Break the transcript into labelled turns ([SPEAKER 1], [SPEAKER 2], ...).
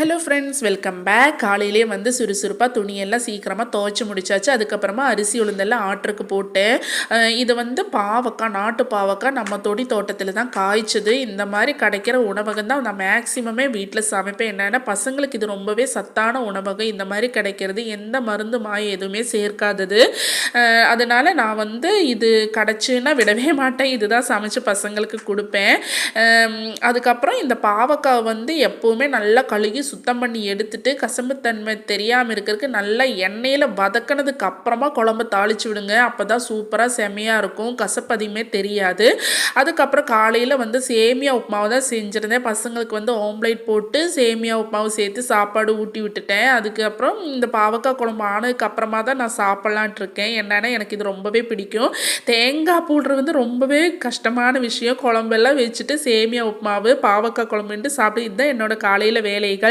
[SPEAKER 1] Hello friends welcome back காலையிலே வந்து சுறுசுறுப்பாக துணியெல்லாம் சீக்கிரமாக துவைச்சி முடிச்சாச்சு. அதுக்கப்புறமா அரிசி உளுந்தெல்லாம் ஆற்றுக்கு போட்டேன். இது வந்து பாவக்காய் நாட்டு பாவக்காய். நம்ம தொடி தோட்டத்தில் தான் காய்ச்சது. இந்த மாதிரி கிடைக்கிற உணவகம் தான் நான் மேக்ஸிமமே வீட்டில் சமைப்பேன். என்னென்னா பசங்களுக்கு இது ரொம்பவே சத்தான உணவகம். இந்த மாதிரி கிடைக்கிறது எந்த மருந்து மாயம் எதுவுமே சேர்க்காதது. அதனால் நான் வந்து இது கிடச்சுன்னா விடவே மாட்டேன். இதுதான் சமைச்சு பசங்களுக்கு கொடுப்பேன். அதுக்கப்புறம் இந்த பாவக்காய் வந்து எப்போவுமே நல்லா கழுகி சுத்தம் பண்ணி எடுத்துட்டு கசம்புத்தன்மை தெரியாமல் இருக்கிறதுக்கு நல்லா எண்ணெயில் வதக்கினதுக்கு அப்புறமா குழம்பு தாளிச்சு விடுங்க. அப்போ தான் சூப்பராக செமையாக இருக்கும். கசப்பு அதிகமே தெரியாது. அதுக்கப்புறம் காலையில் வந்து சேமியா உப்புமாவை தான் செஞ்சுருந்தேன். பசங்களுக்கு வந்து ஆம்லேட் போட்டு சேமியா உப்புமாவை சேர்த்து சாப்பாடு ஊட்டி விட்டுட்டேன். அதுக்கப்புறம் இந்த பாவக்காய் குழம்பு ஆனதுக்கு அப்புறமா தான் நான் சாப்பிட்லான்ட்டு இருக்கேன். என்னென்னா எனக்கு இது ரொம்பவே பிடிக்கும். தேங்காய் போடுறது வந்து ரொம்பவே கஷ்டமான விஷயம். குழம்பெல்லாம் வச்சுட்டு சேமியா உப்புமாவு பாவக்காய் குழம்புன்ட்டு சாப்பிட்டு இதுதான் என்னோட காலையில் வேலைகள்.